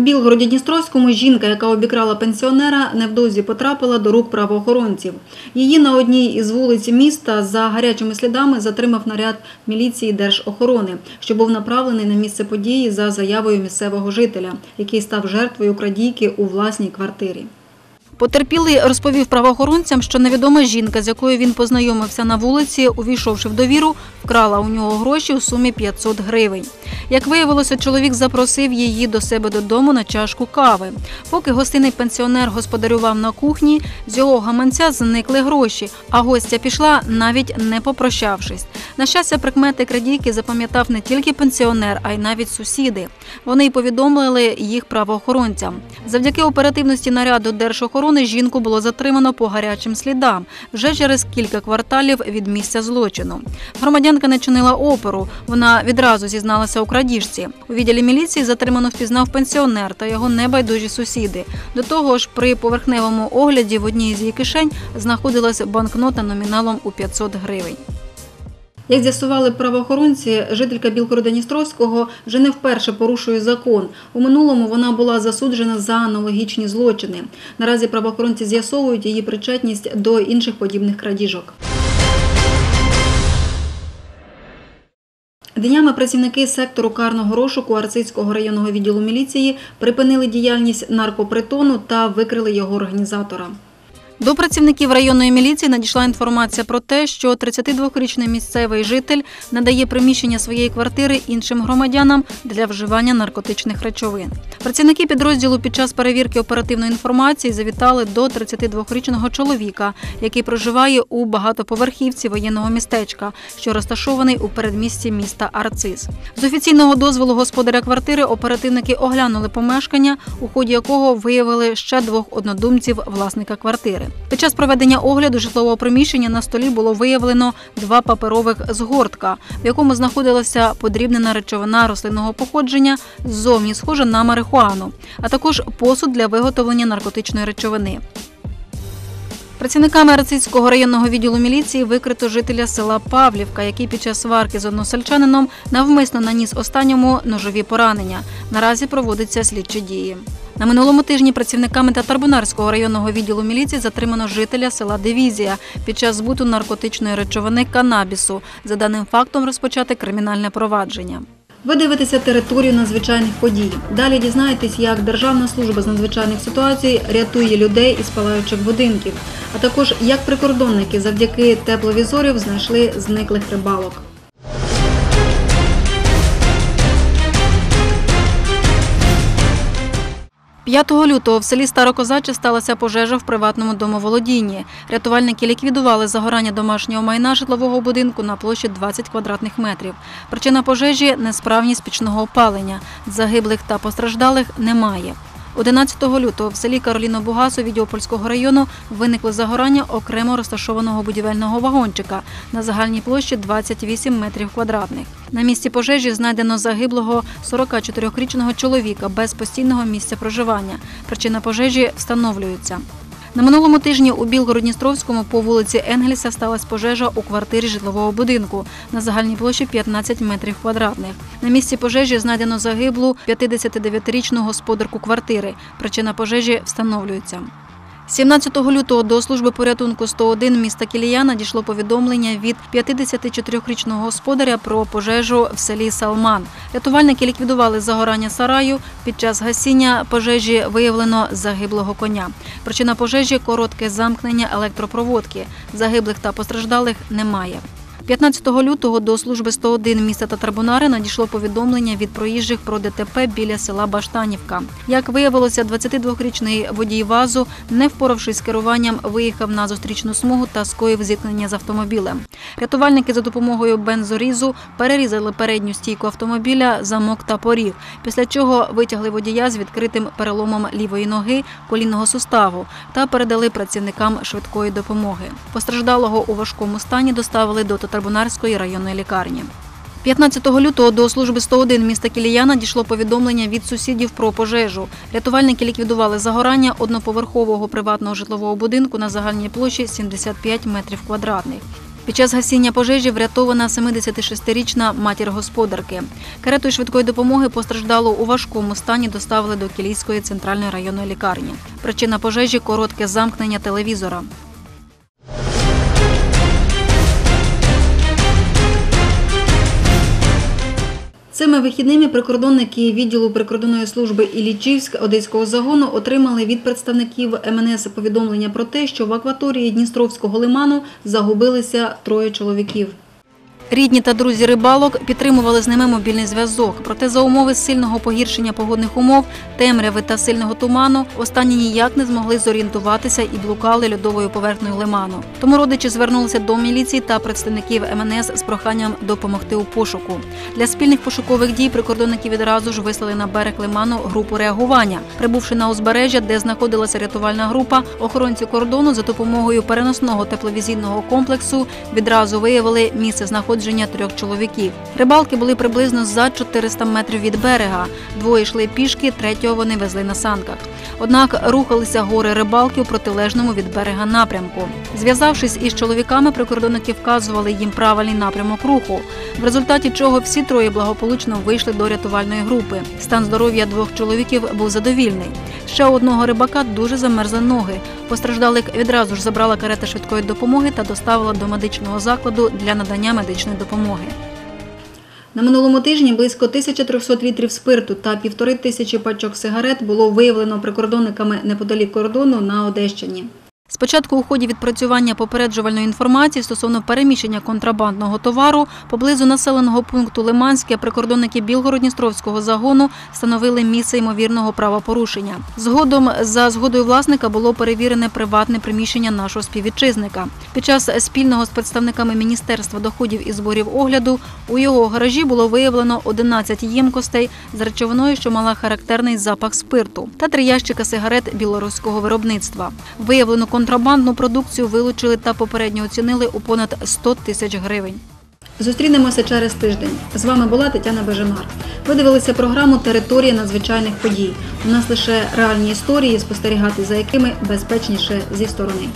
У Білгороді-Дністровському жінка, яка обікрала пенсіонера, невдовзі потрапила до рук правоохоронців. Її на одній із вулиць міста за гарячими слідами затримав наряд міліції Держохорони, що був направлений на місце події за заявою місцевого жителя, який став жертвою крадійки у власній квартирі. Потерпілий розповів правоохоронцям, що невідома жінка, з якою він познайомився на вулиці, увійшовши в довіру, вкрала у нього гроші у сумі 500 гривень. Як виявилося, чоловік запросив її до себе додому на чашку кави. Поки гостинний пенсіонер господарював на кухні, з його гаманця зникли гроші, а гостя пішла, навіть не попрощавшись. На щастя, прикмети крадійки запам'ятав не тільки пенсіонер, а й навіть сусіди. Вони й повідомили їх правоохоронцям. Завдяки оперативності наряду Держохорони жінку було затримано по гарячим слідам вже через кілька кварталів від місця злочину. Громадянка не чинила опору. Вона відразу зізналася у крадіжці. У відділі міліції затримано впізнав пенсіонер та його небайдужі сусіди. До того ж, при поверхневому огляді в одній з її кишень знаходилась банкнота номіналом у 500 гривень. Як з'ясували правоохоронці, жителька Білгорода-Дністровського вже не вперше порушує закон. У минулому вона була засуджена за аналогічні злочини. Наразі правоохоронці з'ясовують її причетність до інших подібних крадіжок. Днями працівники сектору карного розшуку Арцизького районного відділу міліції припинили діяльність наркопритону та викрили його організатора. До працівників районної міліції надійшла інформація про те, що 32-річний місцевий житель надає приміщення своєї квартири іншим громадянам для вживання наркотичних речовин. Працівники підрозділу під час перевірки оперативної інформації завітали до 32-річного чоловіка, який проживає у багатоповерхівці воєнного містечка, що розташований у передмісті міста Арциз. З офіційного дозволу господаря квартири оперативники оглянули помешкання, у ході якого виявили ще двох однодумців власника квартири. Під час проведення огляду житлового приміщення на столі було виявлено два паперових згортка, в якому знаходилася подрібнена речовина рослинного походження, ззовні схожа на марихуану, а також посуд для виготовлення наркотичної речовини. Працівниками Рацицького районного відділу міліції викрито жителя села Павлівка, який під час сварки з односельчанином навмисно наніс останньому ножові поранення. Наразі проводяться слідчі дії. На минулому тижні працівниками Татарбунарського районного відділу міліції затримано жителя села Дивізія під час збуту наркотичної речовини канабісу. За даним фактом розпочати кримінальне провадження. Ви дивитеся територію надзвичайних подій. Далі дізнаєтесь, як Державна служба з надзвичайних ситуацій рятує людей із палаючих будинків, а також як прикордонники завдяки тепловізорів знайшли зниклих рибалок. 5 лютого в селі Старокозаче сталася пожежа в приватному домоволодінні. Рятувальники ліквідували загорання домашнього майна житлового будинку на площі 20 квадратних метрів. Причина пожежі несправність пічного опалення. Загиблих та постраждалих немає. 11 лютого в селі Кароліно-Бугасу Відьопольського району виникло загорання окремо розташованого будівельного вагончика на загальній площі 28 метрів квадратних. На місці пожежі знайдено загиблого 44-річного чоловіка без постійного місця проживання. Причина пожежі встановлюється. На минулому тижні у Білгородністровському по вулиці Енгельса сталася пожежа у квартирі житлового будинку на загальній площі 15 метрів квадратних. На місці пожежі знайдено загиблу 59-річну господарку квартири. Причина пожежі встановлюється. 17 лютого до служби порятунку 101 міста Кілія надійшло повідомлення від 54-річного господаря про пожежу в селі Салман. Рятувальники ліквідували загорання сараю. Під час гасіння пожежі виявлено загиблого коня. Причина пожежі коротке замкнення електропроводки. Загиблих та постраждалих немає. 15 лютого до служби 101 міста Татарбунари надійшло повідомлення від проїжджих про ДТП біля села Баштанівка. Як виявилося, 22-річний водій вазу, не впоравшись з керуванням, виїхав на зустрічну смугу та скоїв зіткнення з автомобілем. Рятувальники за допомогою бензорізу перерізали передню стійку автомобіля, замок та поріг, після чого витягли водія з відкритим переломом лівої ноги, колінного суставу та передали працівникам швидкої допомоги. Постраждалого у важкому стані доставили до Татарбунарської районної лікарні. 15 лютого до служби 101 міста Кіліяна дійшло повідомлення від сусідів про пожежу. Рятувальники ліквідували загорання одноповерхового приватного житлового будинку на загальній площі 75 метрів квадратних. Під час гасіння пожежі врятована 76-річна матір господарки. Каретою швидкої допомоги постраждалу у важкому стані доставили до Кілійської центральної районної лікарні. Причина пожежі коротке замкнення телевізора. Цими вихідними прикордонники відділу прикордонної служби Ілічівськ Одеського загону отримали від представників МНС повідомлення про те, що в акваторії Дністровського лиману загубилися троє чоловіків. Рідні та друзі рибалок підтримували з ними мобільний зв'язок. Проте за умови сильного погіршення погодних умов, темряви та сильного туману останні ніяк не змогли зорієнтуватися і блукали льодовою поверхнею лиману. Тому родичі звернулися до міліції та представників МНС з проханням допомогти у пошуку. Для спільних пошукових дій прикордонники відразу ж вислали на берег лиману групу реагування. Прибувши на узбережжя, де знаходилася рятувальна група, охоронці кордону за допомогою переносного тепловізійного комплексу відразу виявили місце знаходження трьох чоловіків. Рибалки були приблизно за 400 метрів від берега. Двоє йшли пішки, третього вони везли на санках. Однак рухалися гори рибалки у протилежному від берега напрямку. Зв'язавшись із чоловіками, прикордонники вказували їм правильний напрямок руху, в результаті чого всі троє благополучно вийшли до рятувальної групи. Стан здоров'я двох чоловіків був задовільний. Ще одного рибака дуже замерзли ноги. Постраждалих відразу ж забрала карета швидкої допомоги та доставила до медичного закладу для надання медичної допомоги. На минулому тижні близько 1300 літрів спирту та півтори тисячі пачок сигарет було виявлено прикордонниками неподалік кордону на Одещині. Спочатку у ході відпрацювання попереджувальної інформації стосовно переміщення контрабандного товару поблизу населеного пункту Лиманське прикордонники Білгород-Дністровського загону встановили місце ймовірного правопорушення. Згодом за згодою власника було перевірене приватне приміщення нашого співвітчизника. Під час спільного з представниками Міністерства доходів і зборів огляду у його гаражі було виявлено 11 ємкостей з речовиною, що мала характерний запах спирту, та три ящика сигарет білоруського виробництва. Виявлену контрабандну продукцію вилучили та попередньо оцінили у понад 100 тисяч гривень. Зустрінемося через тиждень. З вами була Тетяна Бежемар. Ви дивилися програму Територія надзвичайних подій. У нас лише реальні історії, спостерігати за якими безпечніше зі сторони.